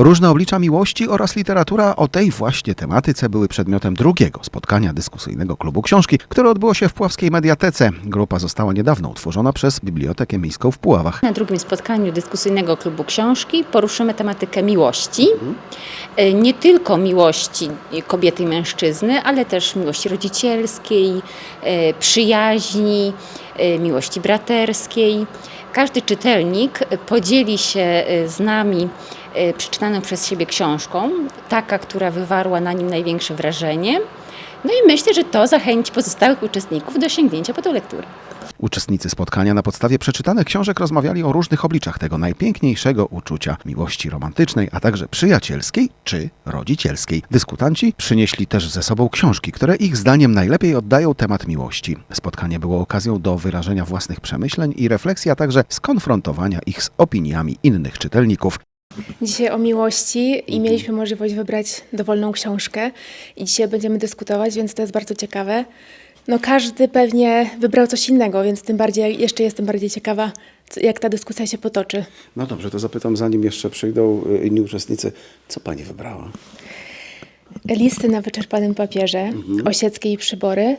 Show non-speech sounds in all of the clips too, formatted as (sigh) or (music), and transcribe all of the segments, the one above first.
Różne oblicza miłości oraz literatura o tej właśnie tematyce były przedmiotem drugiego spotkania dyskusyjnego klubu książki, które odbyło się w Puławskiej Mediatece. Grupa została niedawno utworzona przez Bibliotekę Miejską w Puławach. Na drugim spotkaniu dyskusyjnego klubu książki poruszymy tematykę miłości. E, Nie tylko miłości kobiety i mężczyzny, ale też miłości rodzicielskiej, e, przyjaźni, e, miłości braterskiej. Każdy czytelnik podzieli się z nami przeczytaną przez siebie książką, taka, która wywarła na nim największe wrażenie. No i myślę, że to zachęci pozostałych uczestników do sięgnięcia po tę lekturę. Uczestnicy spotkania na podstawie przeczytanych książek rozmawiali o różnych obliczach tego najpiękniejszego uczucia miłości romantycznej, a także przyjacielskiej czy rodzicielskiej. Dyskutanci przynieśli też ze sobą książki, które ich zdaniem najlepiej oddają temat miłości. Spotkanie było okazją do wyrażenia własnych przemyśleń i refleksji, a także skonfrontowania ich z opiniami innych czytelników. Dzisiaj o miłości i mieliśmy możliwość wybrać dowolną książkę i dzisiaj będziemy dyskutować, więc to jest bardzo ciekawe. No każdy pewnie wybrał coś innego, więc tym bardziej jeszcze jestem bardziej ciekawa, jak ta dyskusja się potoczy. No dobrze, to zapytam, zanim jeszcze przyjdą y, inni uczestnicy, co pani wybrała? Listy na wyczerpanym papierze, Osieckie i przybory.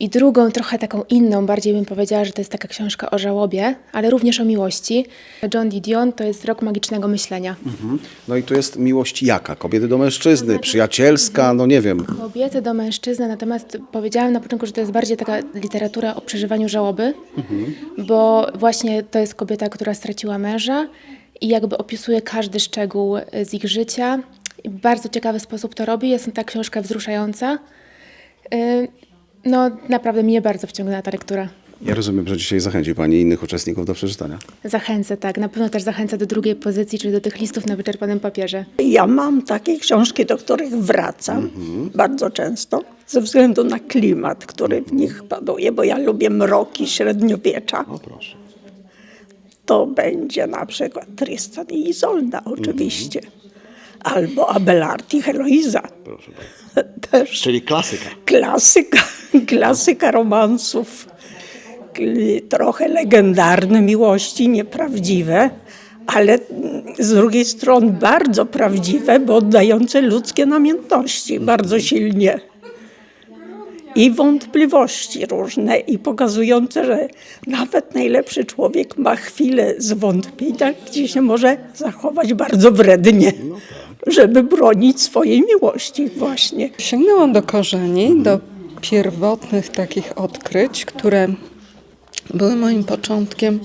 I drugą, trochę taką inną, bardziej bym powiedziała, że to jest taka książka o żałobie, ale również o miłości. John Didion to jest Rok magicznego myślenia. No i tu jest miłość jaka? Kobiety do mężczyzny, przyjacielska, no nie wiem. Kobiety do mężczyzny, natomiast powiedziałam na początku, że to jest bardziej taka literatura o przeżywaniu żałoby, bo właśnie to jest kobieta, która straciła męża i jakby opisuje każdy szczegół z ich życia. I w bardzo ciekawy sposób to robi. Jest ta książka wzruszająca. Y, No, naprawdę mnie bardzo wciągnęła ta lektura. Ja rozumiem, że dzisiaj zachęci pani innych uczestników do przeczytania. Zachęcę, tak. Na pewno też zachęcę do drugiej pozycji, czyli do tych listów na wyczerpanym papierze. Ja mam takie książki, do których wracam bardzo często ze względu na klimat, który w nich panuje, bo ja lubię mroki średniowiecza. O proszę. To będzie na przykład Tristan i Izolda oczywiście. Albo Abelard i Heloiza. Proszę bardzo. Też Czyli klasyka. klasyka, (laughs) klasyka romansów. Trochę legendarne miłości, nieprawdziwe, ale z drugiej strony bardzo prawdziwe, bo oddające ludzkie namiętności bardzo silnie. I wątpliwości różne, i pokazujące, że nawet najlepszy człowiek ma chwilę zwątpienia, gdzie się może zachować bardzo wrednie, żeby bronić swojej miłości właśnie. Sięgnęłam do korzeni, do pierwotnych takich odkryć, które były moim początkiem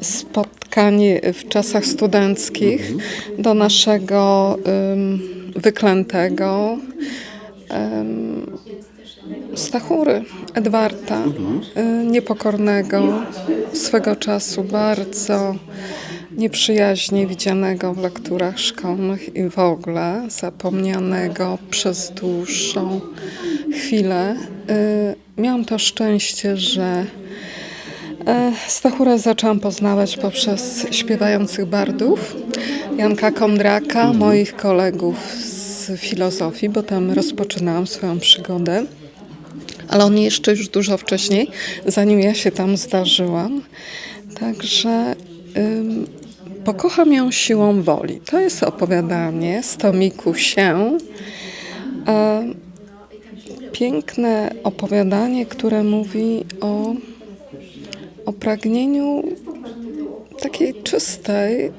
spotkań w czasach studenckich do naszego ym, wyklętego ym, Stachury, Edwarda, y, niepokornego, swego czasu bardzo nieprzyjaźnie widzianego w lekturach szkolnych i w ogóle zapomnianego przez dłuższą chwilę. Y, Miałam to szczęście, że e, Stachurę zaczęłam poznawać poprzez śpiewających bardów Janka Kondraka, moich kolegów z filozofii, bo tam rozpoczynałam swoją przygodę. Ale on jeszcze już dużo wcześniej, zanim ja się tam zdarzyłam. Także ym, pokocham ją siłą woli. To jest opowiadanie z tomiku się. Piękne opowiadanie, które mówi o, o pragnieniu takiej czystej,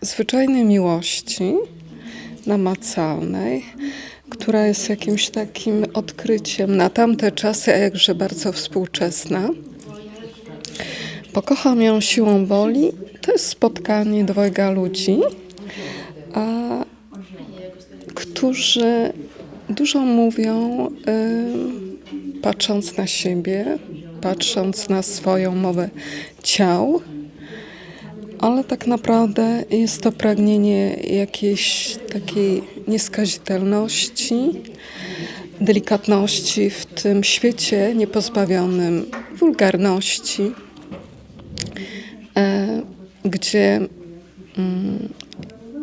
zwyczajnej miłości, namacalnej, która jest jakimś takim odkryciem na tamte czasy, a jakże bardzo współczesna. Pokocham ją siłą woli. To jest spotkanie dwojga ludzi, a, którzy dużo mówią, y, patrząc na siebie, patrząc na swoją mowę ciał, ale tak naprawdę jest to pragnienie jakiejś takiej nieskazitelności, delikatności w tym świecie niepozbawionym wulgarności, gdzie mm,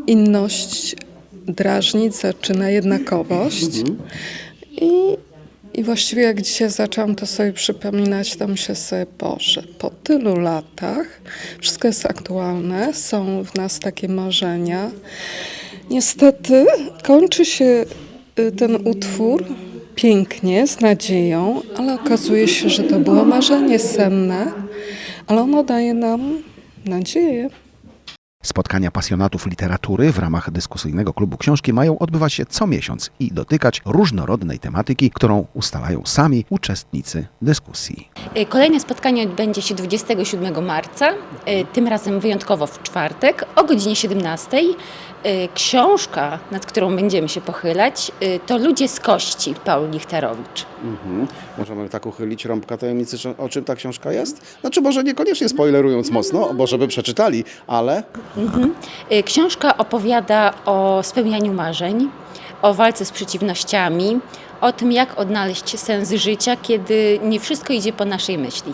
inność drażnić zaczyna jednakowość. I, I właściwie jak dzisiaj zaczęłam to sobie przypominać, to myślę sobie, Boże, po tylu latach wszystko jest aktualne, są w nas takie marzenia. Niestety kończy się y, ten utwór pięknie, z nadzieją, ale okazuje się, że to było marzenie senne, ale ono daje nam nadzieję. Spotkania pasjonatów literatury w ramach dyskusyjnego klubu książki mają odbywać się co miesiąc i dotykać różnorodnej tematyki, którą ustalają sami uczestnicy dyskusji. E, Kolejne spotkanie odbędzie się 27 marca, e, tym razem wyjątkowo w czwartek o godzinie 17. E, Książka, nad którą będziemy się pochylać, e, to Ludzie z kości Paul Lichterowicz. Mhm. Możemy tak uchylić rąbka tajemnicy, o czym ta książka jest? Znaczy może niekoniecznie spoilerując mocno, bo żeby przeczytali, ale E, Książka opowiada o spełnianiu marzeń, o walce z przeciwnościami, o tym, jak odnaleźć sens życia, kiedy nie wszystko idzie po naszej myśli.